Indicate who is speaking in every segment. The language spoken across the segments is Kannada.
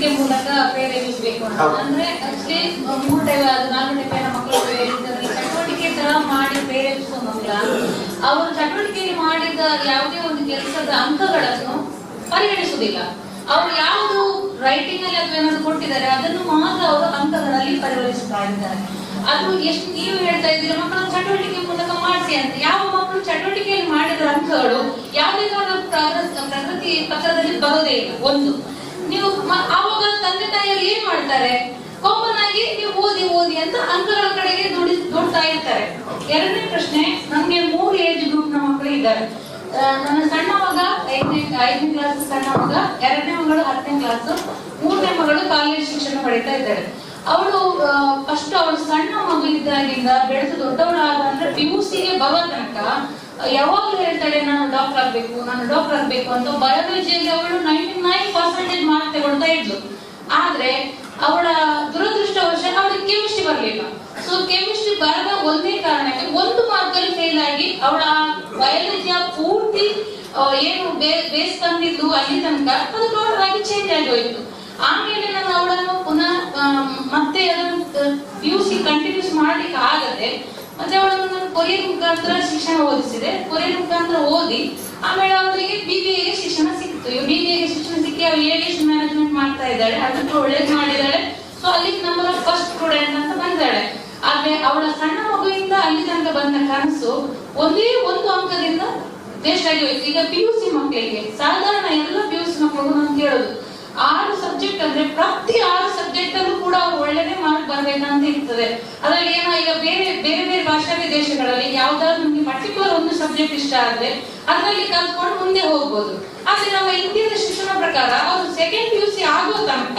Speaker 1: ಚಟುವಟಿಕೆ ಮೂಲಕ ಪ್ರೇರೇಪಿಸಬೇಕು ಅಂತ. ಅಂದ್ರೆ ಆಕ್ಚುಲಿ ಮೂರು ಟೈಮ್ ನಾಲ್ಕು ಟೈಪಿನ ಮಕ್ಕಳು. ಚಟುವಟಿಕೆ ತರ ಮಾಡಿ ಪ್ರೇರೇಪಿಸುವ ಮಕ್ಕಳ ಅವರು ಚಟುವಟಿಕೆಯಲ್ಲಿ ಮಾಡಿದ ಯಾವುದೇ ಒಂದು ಕೆಲಸದ ಅಂಕಗಳನ್ನು ಪರಿಗಣಿಸುವುದಿಲ್ಲ. ಅವರು ಯಾವುದು ರೈಟಿಂಗ್ ಅಲ್ಲಿ ಅಥವಾ ಏನಾದ್ರು ಕೊಟ್ಟಿದ್ದಾರೆ ಅದನ್ನು ಮಾತ್ರ ಅವರು ಅಂಕಗಳಲ್ಲಿ ಪರಿಗಣಿಸ್ತಾ ಇದ್ದಾರೆ. ಅದು ಎಷ್ಟು ನೀವು ಹೇಳ್ತಾ ಇದ್ದೀರಿ ಮಕ್ಕಳು ಚಟುವಟಿಕೆ ಮೂಲಕ ಮಾಡಿಸಿ ಅಂತ. ಯಾವ ಮಕ್ಕಳು ಚಟುವಟಿಕೆಯಲ್ಲಿ ಮಾಡಿದ ಅಂಕಗಳು ಯಾವುದೇ ಪ್ರಗತಿ ಪತ್ರದಲ್ಲಿ ಬರೋದೇ ಇಲ್ಲ. ಒಂದು ನೀವು ಆವಾಗ ತಂದೆ ತಾಯಿಯಲ್ಲಿ ಏನ್ ಮಾಡ್ತಾರೆ? ಕಾಮನ್ ಆಗಿ ನೀವು ಓದಿ ಓದಿ ಅಂತ ಅಂಕಗಳ ಕಡೆಗೆ ದುಡಿ, ದುಡ್ತಾ ಇರ್ತಾರೆ. ಎರಡನೇ ಪ್ರಶ್ನೆ, ನಮ್ಗೆ ಮೂರು ಏಜ್ ಗ್ರೂಪ್ನ ಮಕ್ಕಳು ಇದ್ದಾರೆ. ನನ್ನ ಸಣ್ಣ ಮಗ ಐದನೇ ಐದನೇ ಕ್ಲಾಸ್ ಸಣ್ಣ ಮಗ, ಎರಡನೇ ಮಗಳು ಹತ್ತನೇ ಕ್ಲಾಸ್ ಮೂರನೇ ಮಗಳು ಕಾಲೇಜ್ ಶಿಕ್ಷಣ ಪಡಿತಾ ಇದ್ದಾರೆ. ಅವಳು ಫಸ್ಟ್ ಅವಳು ಸಣ್ಣ ಮಗು ಇದ್ದಾಗಿಂದ ಬೆಳೆದು ದೊಡ್ಡವಳಾಗ ಅಂದ್ರೆ ಪಿ ಯು ಸಿಗೆ ಬರೋ ತನಕ ಯಾವಾಗಲೂ ಹೇಳ್ತಾಳೆ ನಾನು ಡಾಕ್ಟರ್ ಆಗ್ಬೇಕು, ನಾನು ಡಾಕ್ಟರ್ ಆಗ್ಬೇಕು ಅಂತ ಬಯೋಲಜಿಯಲ್ಲಿ ಅವಳು ನೈಂಟಿ ನೈನ್ ಪರ್ಸೆಂಟೇಜ್ ಮಾರ್ಕ್ ತಗೊಳ್ತಾ ಇದ್ಲು. ಆದ್ರೆ ಅವಳ ದುರದೃಷ್ಟವಶ ಅವಳಿಗೆ ಕೆಮಿಸ್ಟ್ರಿ ಬರಲಿಲ್ಲ. ಸೊ ಕೆಮಿಸ್ಟ್ರಿ ಬರದ ಒಂದೇ ಕಾರಣಕ್ಕೆ ಒಂದು ಮಾರ್ಕಲ್ಲಿ ಫೇಲ್ ಆಗಿ ಅವಳ ಬಯಾಲಜಿಯ ಪೂರ್ತಿ ಏನು ಬೇಸ್ ತಂದಿದ್ದು ಅಲ್ಲಿ ತನಕ ಅದು ಟೋಟಲ್ ಆಗಿ ಚೇಂಜ್ ಆಗಿ ಹೋಯ್ತು. ಆಮೇಲೆ ನಾನು ಅವಳನ್ನು ಪುನಃ ಮತ್ತೆ ಅದನ್ನು ಪಿ ಕಂಟಿನ್ಯೂಸ್ ಮಾಡ್ಲಿಕ್ಕೆ ಆಗದೆ ಮತ್ತೆ ಅವಳನ್ನು ನಾನು ಕೊರಿಯರ್ ಮುಖಾಂತರ ಶಿಕ್ಷಣ ಓದಿಸಿದೆ. ಕೊರಿಯರ್ ಮುಖಾಂತರ ಓದಿ, ಆಮೇಲೆ ಅವರಿಗೆ ಬಿಬಿಎಗೆ ಶಿಕ್ಷಣ ಸಿಕ್ತು ಬಿ ಬಿ ಎಗೆ ಶಿಕ್ಷಣ ಸಿಕ್ಕಿ ಅವಳು ಏವಿಯೇಷನ್ ಮ್ಯಾನೇಜ್ಮೆಂಟ್ ಮಾಡ್ತಾ ಇದ್ದಾಳೆ. ಅದಕ್ಕೆ ಒಳ್ಳೇದು ಮಾಡಿದ್ದಾಳೆ. ಸೊ ಅಲ್ಲಿ ನಂಬರ್ ಫಸ್ಟ್ ಸ್ಟೂಡೆಂಟ್ ಅಂತ ಬಂದಾಳೆ. ಆದ್ರೆ ಅವಳ ಸಣ್ಣ ಮಗುವಿಂದ ಅಲ್ಲಿ ತನಕ ಬಂದ ಕನಸು ಒಂದೇ ಒಂದು ಅಂಕದಿಂದ ದೇಶ ಆಗಿ ಹೋಯ್ತು. ಈಗ ಪಿ ಯು ಸಿ ಮಕ್ಕಳಿಗೆ, ಸಾಧಾರಣ ಎಲ್ಲ ಪಿ ಯು ಸಿ ಮಕ್ಕಳು ನಾನು ಕೇಳೋದು. ಆರು ಸಬ್ಜೆಕ್ಟ್ ಅಂದ್ರೆ ಪ್ರತಿ ಆರು ಸಬ್ಜೆಕ್ಟ್ ಅಲ್ಲೂ ಕೂಡ ಒಳ್ಳೆದೇ ಮಾರ್ಕ್ ಬರ್ಬೇಕಂತ ಇರ್ತದೆ. ಅದ್ರಲ್ಲಿ ಏನೋ ಈಗ ಬೇರೆ ಬೇರೆ ಬೇರೆ ಭಾಷಾವಿ ದೇಶಗಳಲ್ಲಿ ಯಾವ್ದಾದ್ರು ನಿಮ್ಗೆ ಪರ್ಟಿಕ್ಯುಲರ್ ಒಂದು ಸಬ್ಜೆಕ್ಟ್ ಇಷ್ಟ ಆದ್ರೆ ಅದರಲ್ಲಿ ಕಲ್ತ್ಕೊಂಡು ಮುಂದೆ ಹೋಗ್ಬೋದು. ಆದ್ರೆ ನಮ್ಮ ಇಂಡಿಯಾದ ಶಿಕ್ಷಣ ಪ್ರಕಾರ ಅವರು ಸೆಕೆಂಡ್ ಪಿ ಯು ಸಿ ಆಗೋ ತನಕ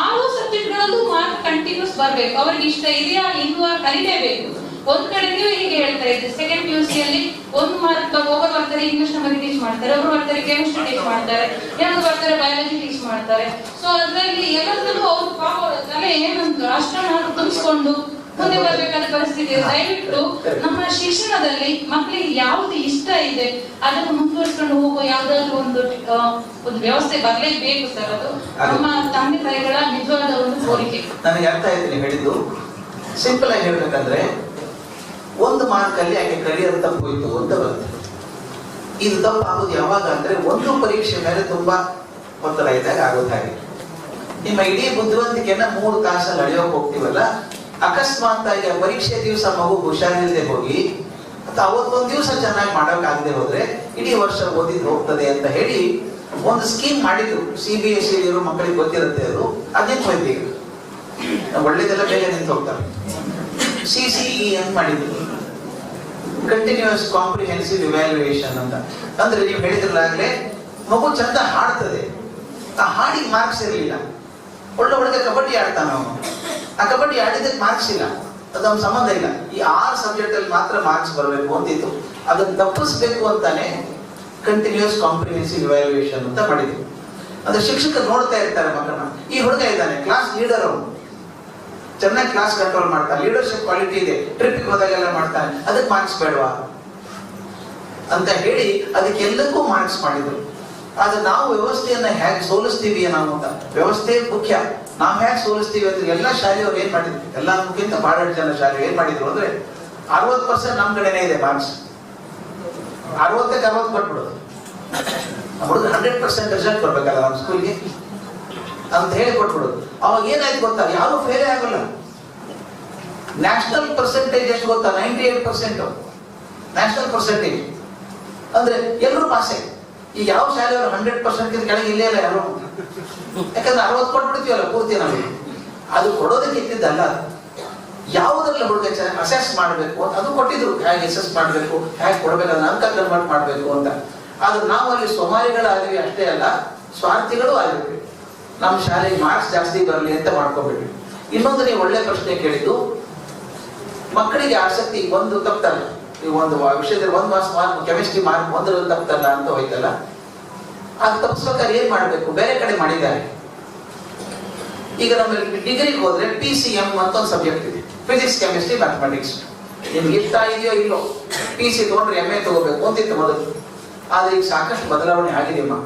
Speaker 1: ಆರು ಸಬ್ಜೆಕ್ಟ್ಗಳಲ್ಲೂ ಮಾರ್ಕ್ ಕಂಟಿನ್ಯೂಸ್ ಬರ್ಬೇಕು. ಅವ್ರಿಗೆ ಇಷ್ಟ ಇದೆಯಾ, ಇಲ್ವಾ ಕಲಿಲೇಬೇಕು ಒಂದ್ ಕಡೆ ನೀವು ಹೀಗೆ ಹೇಳ್ತಾ ಇದ್ರಿ ಸೆಕೆಂಡ್ ಪಿ ಯು ಸಿ ಅಲ್ಲಿ ಒಂದು ಮಾರ್ಕ್ ಒಬ್ಬರು ಬರ್ತಾರೆ ಇಂಗ್ಲಿಷ್ ನಮಗೆ ಟೀಚ್ ಮಾಡ್ತಾರೆ ಒಬ್ರು ಬರ್ತಾರೆ ಕೆಮಿಸ್ಟ್ರಿ ಟೀಚ್ ಮಾಡ್ತಾರೆ ಯಾರು ಬರ್ತಾರೆ ಬಯಾಲಜಿ ಟೀಚ್ ಮಾಡ್ತಾರೆ. ಸೊ ಅದ್ರಲ್ಲಿ ಎಲ್ಲದರಲ್ಲೂ ಅವ್ರು ಪಾಪ ತಲೆ ಏನಂತ ಅಷ್ಟನ್ನು ತುಂಬಿಸ್ಕೊಂಡು ಮುಂದೆ ಬರ್ಬೇಕಾದ ಪರಿಸ್ಥಿತಿ. ದಯವಿಟ್ಟು ನಮ್ಮ ಶಿಕ್ಷಣದಲ್ಲಿ ಮಕ್ಕಳಿಗೆ ಯಾವ್ದು ಇಷ್ಟ ಇದೆ ಅದನ್ನು ಮುಂದುವರಿಸಿಕೊಂಡು ಹೋಗೋ ಯಾವ್ದಾದ್ರು ಒಂದು ಒಂದು ವ್ಯವಸ್ಥೆ ಬರಲೇಬೇಕು ಸರ್ ಅದು. ನಮ್ಮ ತಂದೆ ತಾಯಿಗಳ ನಿಜವಾದ ಒಂದು ಕೋರಿಕೆ.
Speaker 2: ನನಗೆ ಅರ್ಥ ಆಯ್ತು ನೀವು ಹೇಳಿದ್ದು. ಸಿಂಪಲ್ ಆಗಿ ಹೇಳ್ಬೇಕಂದ್ರೆ ಒಂದು ಮಾರ್ಕ್ ಅಲ್ಲಿ ಆಕೆ ಕರಿಯರ್ ತಪ್ಪು ಅಂತ ಬರ್ತದೆ ಇದು ತಪ್ಪು ಆಗೋದು ಯಾವಾಗ ಅಂದ್ರೆ ಒಂದು ಪರೀಕ್ಷೆ ಮೇಲೆ ತುಂಬಾ ಒತ್ತಡ ಇದ್ದಾಗ ಆಗೋದು ನಿಮ್ಮ ಇಡೀ ಬುದ್ಧಿವಂತಿಕೆಯನ್ನ ಮೂರು ತಾಸಲ್ಲಿ ಅಳೆಯೋಕೆ ಹೋಗ್ತೀವಲ್ಲ, ಅಕಸ್ಮಾತ್ ಆಗಿ ಆ ಪರೀಕ್ಷೆ ದಿವಸ ಮಗು ಹುಷಾರಿಲ್ಲದೆ ಹೋಗಿ, ಅಥವಾ ಅವತ್ತೊಂದು ದಿವಸ ಚೆನ್ನಾಗಿ ಮಾಡೋಕ್ಕಾಗದೆ ಹೋದ್ರೆ ಇಡೀ ವರ್ಷ ಓದಿದ್ದು ಹೋಗ್ತದೆ ಅಂತ ಹೇಳಿ ಒಂದು ಸ್ಕೀಮ್ ಮಾಡಿದ್ರು. ಸಿ ಬಿ ಎಸ್ ಇರೋ ಮಕ್ಕಳಿಗೆ ಗೊತ್ತಿರುತ್ತೆ ಅವರು ಅದೇನು ಹೋಯ್ತು ಒಳ್ಳೇದೆಲ್ಲ ಬೇಗ ನಿಂತು ಹೋಗ್ತಾರೆ ಸಿ ಸಿ ಇ ಅಂತ ಮಾಡಿದ್ರು. ಕಂಟಿನ್ಯೂಸ್ ಕಾಂಪ್ರಿಹೆನ್ಸಿವ್ ಇವ್ಯಾಲ್ಯೂಯೇಷನ್ ಅಂತ. ಅಂದ್ರೆ ನೀವು ಹೇಳಿದ್ರಲ್ಲಾಗ್ಲೇ, ಮಗು ಚಂದ ಹಾಡ್ತದೆ. ಆ ಹಾಡಿಗೆ ಮಾರ್ಕ್ಸ್ ಇರಲಿಲ್ಲ. ಒಳ್ಳೆ ಒಳ್ಳೆ ಕಬಡ್ಡಿ ಆಡ್ತಾನ ಅವನು. ಆ ಕಬಡ್ಡಿ ಆಡಿದಕ್ಕೆ ಮಾರ್ಕ್ಸ್ ಇಲ್ಲ. ಅದೊಂದು ಸಂಬಂಧ ಇಲ್ಲ. ಈ ಆರು ಸಬ್ಜೆಕ್ಟ್ ಅಲ್ಲಿ ಮಾತ್ರ ಮಾರ್ಕ್ಸ್ ಬರಬೇಕು ಅಂತಿತ್ತು. ಅದನ್ನು ತಪ್ಪಿಸ್ಬೇಕು ಅಂತಾನೆ ಕಂಟಿನ್ಯೂಸ್ ಕಾಂಪ್ರಿಹೆನ್ಸಿವ್ ಇವ್ಯಾಲ್ಯೂಯೇಷನ್ ಅಂತ ಮಾಡಿದ್ರು. ಅಂದ್ರೆ ಶಿಕ್ಷಕರು ನೋಡ್ತಾ ಇರ್ತಾರೆ ಮಕ್ಕಳನ್ನ. ಈ ಹುಡುಗ ಇದ್ದಾನೆ ಕ್ಲಾಸ್ ಲೀಡರ್ ಅವನು. ಚೆನ್ನಾಗಿ ಕ್ಲಾಸ್ ಕಂಟ್ರೋಲ್ ಮಾಡ್ತಾರೆ ಲೀಡರ್ಶಿಪ್ ಕ್ವಾಲಿಟಿ ಇದೆ ಟ್ರಿಪ್ಗೆ ಹೋದಾಗೆಲ್ಲ ಮಾಡ್ತಾರೆ ಅದಕ್ಕೆ ಮಾರ್ಕ್ಸ್ ಬೇಡವಾ? ಅಂತ ಹೇಳಿ ಅದಕ್ಕೆಲ್ಲಕ್ಕೂ ಮಾರ್ಕ್ಸ್ ಮಾಡಿದ್ರು. ಆದ್ರೆ ನಾವು ವ್ಯವಸ್ಥೆಯನ್ನ ಹೇಗೆ ಸೋಲಿಸ್ತೀವಿ ನಾವು ಅಂತ ವ್ಯವಸ್ಥೆ ಮುಖ್ಯ. ನಾವು ಹೇಗೆ ಸೋಲಿಸ್ತೀವಿ ಅಂದ್ರೆ ಎಲ್ಲ ಶಾಲೆಯವ್ರು ಏನ್ ಮಾಡಿದ್ರು? ಎಲ್ಲ ಮುಖ್ಯಂತ ಬಹಳಷ್ಟು ಜನ ಶಾಲೆ ಏನ್ ಮಾಡಿದ್ರು ಅಂದ್ರೆ ಅರವತ್ತು ಪರ್ಸೆಂಟ್ ನಮ್ ಕಡೆನೇ ಇದೆ ಮಾರ್ಕ್ಸ್ ಅರವತ್ತಕ್ಕೆ ಅರವತ್ತು ಕೊಟ್ಬಿಡೋದು. ಹುಡುಗ ಹಂಡ್ರೆಡ್ ಪರ್ಸೆಂಟ್ ರಿಸಲ್ಟ್ ಬರ್ಬೇಕಲ್ಲ ನಮ್ಮ ಸ್ಕೂಲ್ಗೆ ಅಂತ ಹೇಳಿ ಕೊಟ್ಬಿಡೋದು. ಅವಾಗ ಏನಾಯ್ತು ಗೊತ್ತಾ? ಯಾರು ಫೇಲೇ ಆಗಲ್ಲ. ನ್ಯಾಷನಲ್ ಪರ್ಸೆಂಟೇಜ್ ಎಷ್ಟು ಗೊತ್ತಾ? Ninety eight percent national percentage ಅಂದ್ರೆ ಎಲ್ಲರೂ ಪಾಸೆ ಈಗ ಯಾವ ಶಾಲೆಯವರು ಹಂಡ್ರೆಡ್ ಪರ್ಸೆಂಟ್ ಕೆಳಗೆ ಇಲ್ಲೇ ಇಲ್ಲ ಯಾರು ಯಾಕಂದ್ರೆ ಅರವತ್ತು ಕೊಟ್ಬಿಡ್ತೀವಲ್ಲ ಪೂರ್ತಿ ನಮಗೆ ಅದು ಕೊಡೋದಕ್ಕೆ ಇದ್ದಿದ್ದಲ್ಲ. ಯಾವುದ್ರಲ್ಲಿ ಹುಡುಗ ಅಸೆಸ್ ಮಾಡಬೇಕು, ಅದು ಕೊಟ್ಟಿದ್ರು. ಹೇಗೆ ಅಸೆಸ್ ಮಾಡಬೇಕು, ಹೇಗೆ ಕೊಡಬೇಕು, ಅದನ್ನ ಕನ್ವರ್ಟ್ ಮಾಡಬೇಕು ಅಂತ. ಆದ್ರೆ ನಾವು ಅಲ್ಲಿ ಸೋಮಾರಿಗಳಾದ್ವಿ ಅಷ್ಟೇ ಅಲ್ಲ, ಸ್ವಾರ್ಥಿಗಳು ಆಗಿದ್ವಿ ನಮ್ಮ ಶಾಲೆಗೆ ಮಾರ್ಕ್ಸ್ ಜಾಸ್ತಿ ಬರಲಿ ಅಂತ ಮಾಡ್ಕೋಬೇಡಿ ಇನ್ನೊಂದು ನೀವು ಒಳ್ಳೆ ಪ್ರಶ್ನೆ ಕೇಳಿದ್ದು, ಮಕ್ಕಳಿಗೆ ಆಸಕ್ತಿ ಒಂದು ತಪ್ಪಲ್ಲ ನೀವು ಒಂದು ವಿಷಯದಲ್ಲಿ ಒಂದು ಮಾರ್ಕ್ಸ್ ಮಾರ್ಕ್ ಕೆಮಿಸ್ಟ್ರಿ ಮಾರ್ಕ್ ಒಂದರಲ್ಲಿ ತಪ್ಪಲ್ಲ ಅಂತ ಹೋಯ್ತಲ್ಲ. ಅದು ತಪ್ಪಿಸ್ಬೇಕಾದ್ರೆ ಏನ್ ಮಾಡಬೇಕು? ಬೇರೆ ಕಡೆ ಮಾಡಿದ್ದಾರೆ. ಈಗ ನಮ್ಮಲ್ಲಿ ಡಿಗ್ರಿಗೆ ಹೋದ್ರೆ ಪಿ ಸಿ ಎಂ ಅಂತ ಒಂದು ಸಬ್ಜೆಕ್ಟ್ ಇದೆ. ಫಿಸಿಕ್ಸ್ ಕೆಮಿಸ್ಟ್ರಿ ಮ್ಯಾಥಮೆಟಿಕ್ಸ್ ನಿಮ್ಗೆ ಇಷ್ಟ ಇದೆಯೋ ಇಲ್ಲೋ? ಪಿ ಸಿ ತಗೊಂಡ್ರೆ ಎಂ ಎ ತಗೋಬೇಕು ಅಂತಿತ್ತು ಮೊದಲು. ಆದ್ರೆ ಈಗ ಸಾಕಷ್ಟು ಬದಲಾವಣೆ ಆಗಿದೆಯಮ್ಮ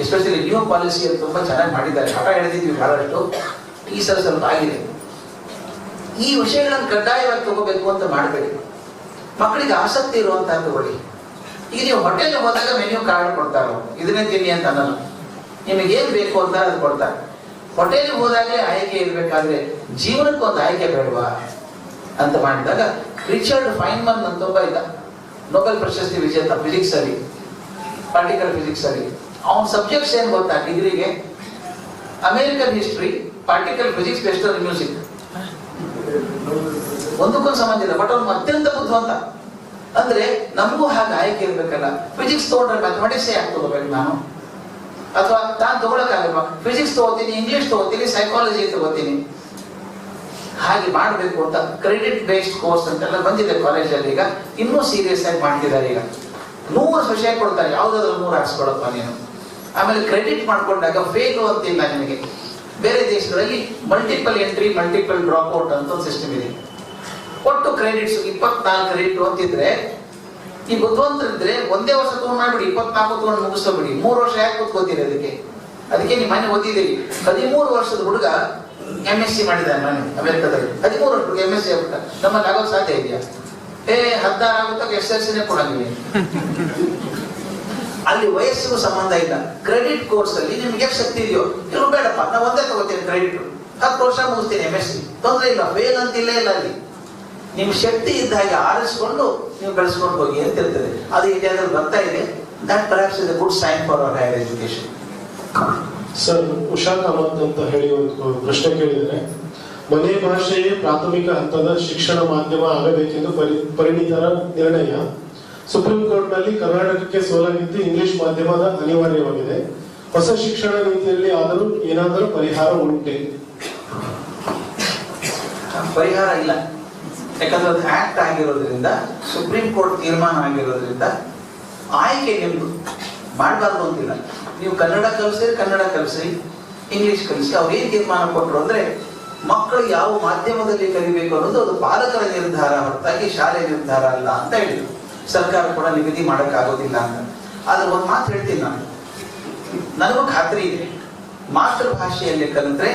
Speaker 2: ಎಸ್ಪೆಷಲಿ ನ್ಯೂ ಪಾಲಿಸಿಯಲ್ಲಿ ತುಂಬಾ ಚೆನ್ನಾಗಿ ಮಾಡಿದ್ದಾರೆ. ಹಠ ಹಿಡಿದಿದ್ವಿ ಬಹಳಷ್ಟು. ಈ ಸಲ ಸ್ವಲ್ಪ ಆಗಿದೆ. ಈ ವಿಷಯಗಳನ್ನು ಕಡ್ಡಾಯವಾಗಿ ತಗೋಬೇಕು ಅಂತ ಮಾಡಬೇಡಿ. ಮಕ್ಕಳಿಗೆ ಆಸಕ್ತಿ ಇರುವಂತಹ ತಗೊಳ್ಳಿ ಈಗ ನೀವು ಹೋಟೆಲ್ ಹೋದಾಗ ಮೆನ್ಯೂ ಕಾರ್ಡ್ ಕೊಡ್ತಾರೋ. ಇದನ್ನೇ ತಿನ್ನಿ ಅಂತ ಅನ್ನಲ್ಲ. ನಿಮಗೆ ಏನ್ ಬೇಕು ಅಂತ ಅದು ಕೊಡ್ತಾರೆ. ಹೋಟೆಲ್ ಹೋದಾಗಲೇ ಆಯ್ಕೆ ಇರಬೇಕಾದ್ರೆ ಜೀವನಕ್ಕೆ ಒಂದು ಆಯ್ಕೆ ಬೇಡವಾ ಅಂತ ಮಾಡಿದಾಗ ರಿಚರ್ಡ್ ಫೈನ್ಮನ್ ಅಂತ ಒಬ್ಬ ಇದ್ದ. ನೊಬೆಲ್ ಪ್ರಶಸ್ತಿ ವಿಜೇತ ಫಿಸಿಕ್ಸ್ ಅಲ್ಲಿ ಪಾರ್ಟಿಕಲ್ ಫಿಸಿಕ್ಸ್ ಅಲ್ಲಿ. ಅವನ ಸಬ್ಜೆಕ್ಟ್ಸ್ ಏನು ಗೊತ್ತಾ ಡಿಗ್ರಿಗೆ American history particle physics western music ಒಂದಕ್ಕೊಂದು ಸಂಬಂಧ ಇಲ್ಲ ಬಟ್ ಅವ್ನು ಅತ್ಯಂತ ಬುದ್ಧಿವಂತ. ಅಂದ್ರೆ ನಮಗೂ ಹಾಗೆ ಆಯ್ಕೆ ಇರ್ಬೇಕಲ್ಲ. ಫಿಸಿಕ್ಸ್ ತಗೊಂಡ್ರೆ ಮ್ಯಾಥಮೆಟಿಕ್ಸ್ ಯಾಕೆ ತಗೋಬೇಕು ನಾನು. ಅಥವಾ ನಾನು ತಗೊಳಕ್ಕಾಗಲ್ವಾ ಫಿಸಿಕ್ಸ್ ತಗೋತೀನಿ ಇಂಗ್ಲಿಷ್ ತಗೋತೀನಿ ಸೈಕಾಲಜಿ ತಗೋತೀನಿ. ಹಾಗೆ ಮಾಡಬೇಕು ಅಂತ ಕ್ರೆಡಿಟ್ ಬೇಸ್ಡ್ ಕೋರ್ಸ್ ಅಂತೆಲ್ಲ ಬಂದಿದೆ ಕಾಲೇಜಲ್ಲಿ ಈಗ. ಇನ್ನೂ ಸೀರಿಯಸ್ ಆಗಿ ಮಾಡ್ತಿದ್ದಾರೆ ಈಗ. ನೂರು ವಿಷಯ ಕೊಡ್ತಾರೆ ಯಾವ್ದಾದ್ರು ನೂರು ಹಾಕ್ಸ್ಕೊಳಪ್ಪ ನೀನು. ಆಮೇಲೆ ಕ್ರೆಡಿಟ್ ಮಾಡ್ಕೊಂಡಾಗ ಫೇಲು ಅಂತಿಲ್ಲ ನಿಮಗೆ. ಬೇರೆ ದೇಶಗಳಲ್ಲಿ multiple entry multiple drop out ಅಂತ ಒಂದು ಸಿಸ್ಟಮ್ ಇದೆ. ಒಟ್ಟು ಕ್ರೆಡಿಟ್ಸ್ ಇಪ್ಪತ್ನಾಲ್ಕು ಕ್ರೆಡಿಟ್ ಅಂತಿದ್ರೆ, ಈ ಬುದ್ಧಿವಂತರಿದ್ರೆ ಒಂದೇ ವರ್ಷ ತಗೊಂಡು ಮಾಡ್ಬಿಡಿ ಇಪ್ಪತ್ನಾಲ್ಕು ತಗೊಂಡು ಮುಗಿಸ್ಬಿಡಿ ಮೂರು ವರ್ಷ ಯಾಕೆ ಕೂತ್ಕೋತೀರಿ ಅದಕ್ಕೆ? ಅದಕ್ಕೆ ನೀವು ಮನೆ ಓದಿದ್ದೀರಿ ಹದಿಮೂರು ವರ್ಷದ ಹುಡುಗ ಎಂ ಎಸ್ ಸಿ ಮಾಡಿದ್ದಾನೆ ನಾನು ಅಮೆರಿಕದಲ್ಲಿ. ಹದಿಮೂರು ವರ್ಷ ಎಂ ಎಸ್ ಸಿ ಆಗ್ಬಿಟ್ಟ. ನಮ್ಮಲ್ಲಿ ಆಗೋದು ಸಾಧ್ಯ ಇದೆಯಾ? ಏ, ಹದಿನಾರು ಆಗುತ್ತಾಗ ಎಸ್ ಎಲ್ ಸಿನೇ ಕೊಡಂಗಿಲ್ಲ ಅಲ್ಲಿ ವಯಸ್ಸಿಗೂ ಸಂಬಂಧ ಇಲ್ಲ. ಕ್ರೆಡಿಟ್ ಕೋರ್ಸ್ ಅಲ್ಲಿ ನಿಮ್ಗೆ ಎಷ್ಟು ಶಕ್ತಿ ಇದೆಯೋ? ಇನ್ನು ಬೇಡಪ್ಪ ನಾ ಒಂದೇ ತಗೋತೀನಿ ಕ್ರೆಡಿಟ್ ಹತ್ತು ವರ್ಷ ಮುಗಿಸ್ತೀನಿ ಎಂ ಎಸ್ ಸಿ ತೊಂದರೆ ಇಲ್ಲ ಫೇಲ್ ಅಂತಿಲ್ಲ ಇಲ್ಲ ಅಲ್ಲಿ. ನಿಮ್ ಶಕ್ತಿ ಇದ್ದ ಹಾಗೆ ಆರಿಸಿಕೊಂಡು ನೀವು ಬೆಳೆಸ್ಕೊಂಡು ಹೋಗಿ ಅಂತ ಇರ್ತದೆ ಅದು ಇಂಡಿಯಾದಲ್ಲಿ ಬರ್ತಾ ಇದೆ. That perhaps is good sign for our higher education
Speaker 3: sir, Usha Kamath ಅಂತ ಹೇಳಿ ಒಂದು ಪ್ರಶ್ನೆ ಕೇಳಿದರೆ ಮನೆ ಭಾಷೆಯೇ ಪ್ರಾಥಮಿಕ ಹಂತದ ಶಿಕ್ಷಣ ಮಾಧ್ಯಮ ಆಗಬೇಕೆಂದು ಪರಿ ಪರಿಣಿತರ ನಿರ್ಣಯ. ಸುಪ್ರೀಂ ಕೋರ್ಟ್ನಲ್ಲಿ ಕರ್ನಾಟಕಕ್ಕೆ ಸೋಲಾಗಿದ್ದು ಇಂಗ್ಲಿಷ್ ಮಾಧ್ಯಮದ ಅನಿವಾರ್ಯವಾಗಿದೆ. ಹೊಸ ಶಿಕ್ಷಣ ನೀತಿಯಲ್ಲಿ ಆದರೂ ಏನಾದರೂ ಪರಿಹಾರ ಉಂಟೆ?
Speaker 2: ಪರಿಹಾರ ಇಲ್ಲ. ಯಾಕಂದ್ರೆ ಅದು ಆಕ್ಟ್ ಆಗಿರೋದ್ರಿಂದ, ಸುಪ್ರೀಂ ಕೋರ್ಟ್ ತೀರ್ಮಾನ ಆಗಿರೋದ್ರಿಂದ ಆಯ್ಕೆ ನಿಮ್ದು. ಮಾಡಬಾರ್ದು ಅಂತಿಲ್ಲ. ನೀವು ಕನ್ನಡ ಕಲಿಸಿದ್ರೆ ಕನ್ನಡ ಕಲಿಸಿ, ಇಂಗ್ಲಿಷ್ ಕಲಿಸಿ, ಅವ್ರು ಏನ್ ತೀರ್ಮಾನ ಕೊಟ್ಟರು ಅಂದ್ರೆ ಮಕ್ಕಳು ಯಾವ ಮಾಧ್ಯಮದಲ್ಲಿ ಕಲಿಬೇಕು ಅನ್ನೋದು ಅದು ಪಾಲಕರ ನಿರ್ಧಾರ ಹೊರತಾಗಿ ಶಾಲೆ ನಿರ್ಧಾರ ಅಲ್ಲ ಅಂತ ಹೇಳಿದ್ರು. ಸರ್ಕಾರ ಕೂಡ ನಿಗದಿ ಮಾಡೋಕ್ಕಾಗೋದಿಲ್ಲ ಅಂತ. ಆದ್ರೆ ಒಂದು ಮಾತು ಹೇಳ್ತೀನಿ ನಾನು. ನನಗೂ ಖಾತ್ರಿ ಇದೆ. ಮಾತೃಭಾಷೆಯಲ್ಲಿ ಕಲಿತ್ರೆ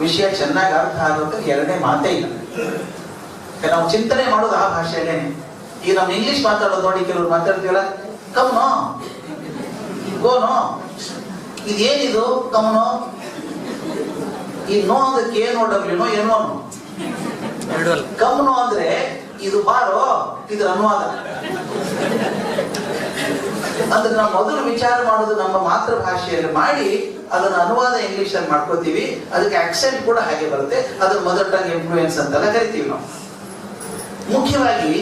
Speaker 2: ವಿಷಯ ಚೆನ್ನಾಗಿ ಅರ್ಥ ಆಗೋದಕ್ಕೆ ಎರಡನೇ ಮಾತೇ ಇಲ್ಲ. ನಾವು ಚಿಂತನೆ ಮಾಡೋದು ಆ ಭಾಷೆಯಲ್ಲೇ ಈಗ ನಾವು ಇಂಗ್ಲಿಷ್ ಮಾತಾಡೋದು ನೋಡಿ ಕೆಲವರು ಮಾತಾಡ್ತೀವಲ್ಲ ಕಮ್ನೋ ಗೋನೋ ಇದೇನಿದು? ಕಮ್ನೋ ಈ ನೋ ಅದಕ್ಕೆ ಏನೋ ಡಬ್ಲ್ಯೂನೋ ಏನೋ ಕಮ್ನೋ ಅಂದ್ರೆ ಇದು ಬಾರೋ, ಇದು ಅನುವಾದ. ಅಂದ್ರೆ ನಾವು ಮೊದಲು ವಿಚಾರ ಮಾಡೋದು ನಮ್ಮ ಮಾತೃಭಾಷೆಯಲ್ಲಿ ಮಾಡಿ, ಅದನ್ನ ಅನುವಾದ ಇಂಗ್ಲಿಷ್ ಅಲ್ಲಿ ಮಾಡ್ಕೋತೀವಿ. ಅದಕ್ಕೆ ಆಕ್ಸೆಂಟ್ ಕೂಡ ಹಾಗೆ ಬರುತ್ತೆ. ಅದನ್ನ ಮದರ್ ಟಂಗ್ ಇನ್ಫ್ಲೂಯೆನ್ಸ್ ಅಂತೆಲ್ಲ ಕರಿತೀವಿ ನಾವು. ಮುಖ್ಯವಾಗಿ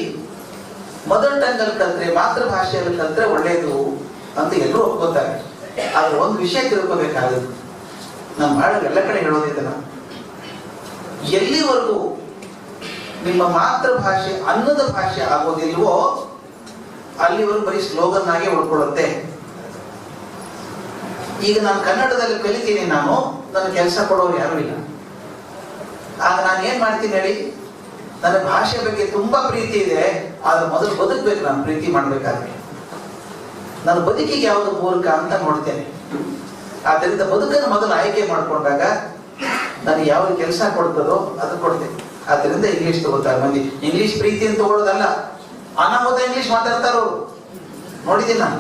Speaker 2: ಮದರ್ ಟಂಗ್ ಅಲ್ಲಿ ಕಲ್ತ್ರೆ, ಮಾತೃಭಾಷೆಯಲ್ಲಿ ಕಲ್ತ್ರೆ ಒಳ್ಳೇದು ಅಂತ ಎಲ್ಲರೂ ಒಪ್ಕೋತಾರೆ. ಆದ್ರೆ ಒಂದು ವಿಷಯ ತಿಳ್ಕೋಬೇಕಾಗುತ್ತೆ ನಾನು ಬಹಳ ಎಲ್ಲ ಕಡೆ ಹೇಳೋದಿದೆ ನಾನು. ಎಲ್ಲಿವರೆಗೂ ನಿಮ್ಮ ಮಾತೃಭಾಷೆ, ಅನ್ನದ ಭಾಷೆ ಆಗೋದಿಲ್ವೋ ಅಲ್ಲಿವರು ಬರೀ ಸ್ಲೋಗನ್ ಆಗಿ ಉಳ್ಕೊಳ್ಳುತ್ತೆ. ಈಗ ನಾನು ಕನ್ನಡದಲ್ಲಿ ಕಲಿತೀನಿ ನಾನು, ನನ್ನ ಕೆಲಸ ಕೊಡೋರು ಯಾರು ಇಲ್ಲ. ಆಗ ನಾನು ಏನ್ ಮಾಡ್ತೀನಿ ಹೇಳಿ, ನನ್ನ ಭಾಷೆ ಬಗ್ಗೆ ತುಂಬಾ ಪ್ರೀತಿ ಇದೆ, ಆದ್ರೆ ಮೊದಲು ಬದುಕ್ಬೇಕು, ನಾನು ಪ್ರೀತಿ ಮಾಡ್ಬೇಕಾದ್ರೆ. ನನ್ನ ಬದುಕಿಗೆ ಯಾವುದು ಪೂರಕ ಅಂತ ನೋಡ್ತೇನೆ. ಆದ್ದರಿಂದ ಬದುಕನ್ನು ಮೊದಲು ಆಯ್ಕೆ ಮಾಡ್ಕೊಂಡಾಗ, ನನಗೆ ಯಾವ ಕೆಲಸ ಕೊಡ್ತದೋ ಅದು ಕೊಡ್ತೇನೆ. ಆದ್ದರಿಂದ ಇಂಗ್ಲಿಷ್ ತಗೋತಾರೆ ಮಂದಿ ಇಂಗ್ಲಿಷ್ ಪ್ರೀತಿಯನ್ನು ತಗೊಳ್ಳೋದಲ್ಲ. ಅನಾಹುತ ಇಂಗ್ಲಿಷ್ ಮಾತಾಡ್ತಾರ ನೋಡಿದ್ದೀನಿ ನಾನು?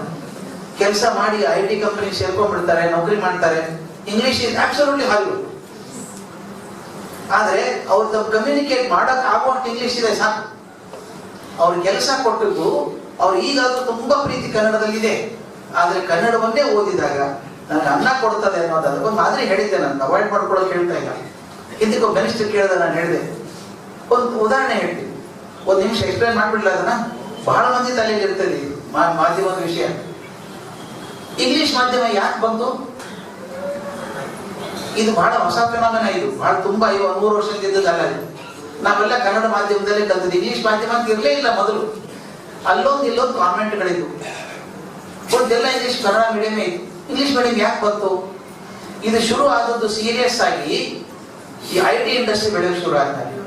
Speaker 2: ಕೆಲಸ ಮಾಡಿ ಐ ಟಿ ಕಂಪನಿ ಸೇರ್ಕೊಂಡ್ಬಿಡ್ತಾರೆ, ನೌಕರಿ ಮಾಡ್ತಾರೆ. ಇಂಗ್ಲಿಷ್ ಇಸ್ ಅಬ್ಸಲ್ಯೂಟ್ಲಿ ಹಾಲು ಆದ್ರೆ ಅವ್ರು ತಮ್ಮ ಕಮ್ಯುನಿಕೇಟ್ ಮಾಡಕ್ ಆಗುವಂತ ಇಂಗ್ಲಿಷ್ ಇದೆ ಸಾಕು. ಅವ್ರ ಕೆಲಸ ಕೊಟ್ಟಿದ್ದು ಅವ್ರು ಈಗಾದ್ರೂ ತುಂಬಾ ಪ್ರೀತಿ ಕನ್ನಡದಲ್ಲಿದೆ. ಆದ್ರೆ ಕನ್ನಡವನ್ನೇ ಓದಿದಾಗ ನನಗೆ ಅನ್ನ ಕೊಡ್ತದೆ ಅನ್ನೋದಾದ್ರೆ ಮಾದರಿ ಹೇಳಿದ್ದೆ ನಾನು. ಅವಾಯ್ಡ್ ಮಾಡ್ಕೊಳ್ಳೋಕೆ ಹೇಳ್ತಾ ಇಲ್ಲ. ಒಬ್ಬ ಮಿನಿಸ್ಟರ್ ಕೇಳಿದ ನಾನು ಹೇಳಿದೆ. ಒಂದು ಉದಾಹರಣೆ ಹೇಳ್ತೀನಿ. ಒಂದು ನಿಮಿಷ ಎಕ್ಸ್ಪ್ಲೈನ್ ಮಾಡ್ಬಿಡ್ಲ ಅದನ್ನ? ಬಹಳ ಮಂದಿ ತಲೆಯಲ್ಲಿ ಇರ್ತದೆ ಮಾಧ್ಯಮದ ವಿಷಯ. ಇಂಗ್ಲಿಷ್ ಮಾಧ್ಯಮ ಯಾಕೆ ಬಂತು? ಇದು ಬಹಳ ಹೊಸ ಪ್ರಮಾಣ ಇದು. ಬಹಳ ತುಂಬಾ ಇವ ನೂರು ವರ್ಷದಿಂದ ಇದ್ದದಲ್ಲ ಇದು ನಾವೆಲ್ಲ ಕನ್ನಡ ಮಾಧ್ಯಮದಲ್ಲಿ ಕಲ್ತಿದ್ವಿ. ಇಂಗ್ಲಿಷ್ ಮಾಧ್ಯಮ ಅಂತ ಇರಲೇ ಇಲ್ಲ ಮೊದಲು. ಅಲ್ಲೊಂದು ಇಲ್ಲೊಂದು ಕಾನ್ವೆಂಟ್ಗಳಿದ್ವು ಒಂದೆಲ್ಲ ಇಂಗ್ಲಿಷ್ ಕನ್ನಡ ಮೀಡಿಯಂ ಇತ್ತು. ಇಂಗ್ಲಿಷ್ ಮೀಡಿಯಂ ಯಾಕೆ ಬಂತು? ಇದು ಶುರು ಆದದ್ದು ಸೀರಿಯಸ್ ಆಗಿ ಈ ಐ ಟಿ ಇಂಡಸ್ಟ್ರಿ ಬೆಳೆಯೋಕೆ ಶುರು ಆಗ್ತಾರೆ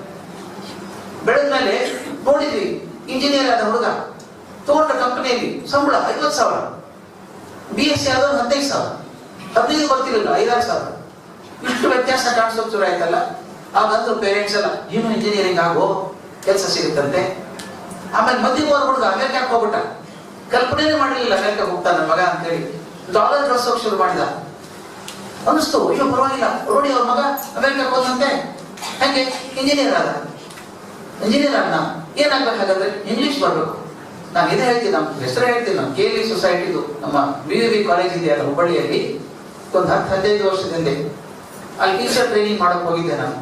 Speaker 2: ಬೆಳೆದ್ಮೇಲೆ ನೋಡಿದ್ವಿ ಇಂಜಿನಿಯರ್ ಆದ ಹುಡುಗ. ತಗೊಂಡ ಕಂಪನಿಯಲ್ಲಿ ಸಂಬಳ ಐವತ್ತು ಸಾವಿರ. ಬಿ ಎಸ್ ಸಿ ಆದವ್ರು ಹದಿನೈದು ಸಾವಿರ. ಹದಿನೈದು ಗೊತ್ತಿರಲಿಲ್ಲ, ಐದಾರು ಸಾವಿರ. ಇಷ್ಟು ವ್ಯತ್ಯಾಸ ಕಾಣಿಸೋಕ್ ಶುರು ಆಯ್ತಲ್ಲ? ಆಗಂದ್ರು ಪೇರೆಂಟ್ಸ್ ಎಲ್ಲ ನೀನು ಇಂಜಿನಿಯರಿಂಗ್ ಆಗೋ? ಕೆಲಸ ಸಿಗುತ್ತಂತೆ. ಆಮೇಲೆ ಮಧ್ಯಮ ಹುಡುಗ ಅಮೆರಿಕಕ್ಕೆ ಹೋಗ್ಬಿಟ್ಟ. ಕಲ್ಪನೆನೇ ಮಾಡಿರಲಿಲ್ಲ ಅಮೆರಿಕ ಹೋಗ್ತಾನೆ ಮಗ ಅಂತೇಳಿ. ಡಾಲರ್ ಗಳಿಸೋಕ್ ಶುರು ಮಾಡಿದ. ಅನಿಸ್ತು ಅಯ್ಯೋ ಪರವಾಗಿಲ್ಲ ನೋಡಿ ಅವ್ರ ಮಗ ಅಮೆರಿಕಕ್ಕೆ ಹೋದಂತೆ. ಹಂಗೆ? ಇಂಜಿನಿಯರ್ ಆದ. ಇಂಜಿನಿಯರ್ ಆದ ಏನಾಗ್ಬೇಕು ಹಾಗಾದ್ರೆ? ಇಂಗ್ಲಿಷ್ ಬರಬೇಕು ನಾನು ಇದೇ ಹೇಳ್ತೀನಿ ನಮ್ಮ ಹೆಸರು ಹೇಳ್ತೀನಿ ನಮ್ಮ ಕೆ ಸೊಸೈಟಿದು ನಮ್ಮ ಬಿ ವಿ ಕಾಲೇಜ್ ಇದೆ ಅದರ ಹುಬ್ಬಳ್ಳಿಯಲ್ಲಿ, ಒಂದು ಹತ್ತು ಹದಿನೈದು ವರ್ಷದಿಂದ ಅಲ್ಲಿ ಟೀಚರ್ ಟ್ರೈನಿಂಗ್ ಮಾಡಕ್ ಹೋಗಿದ್ದೆ ನಾನು.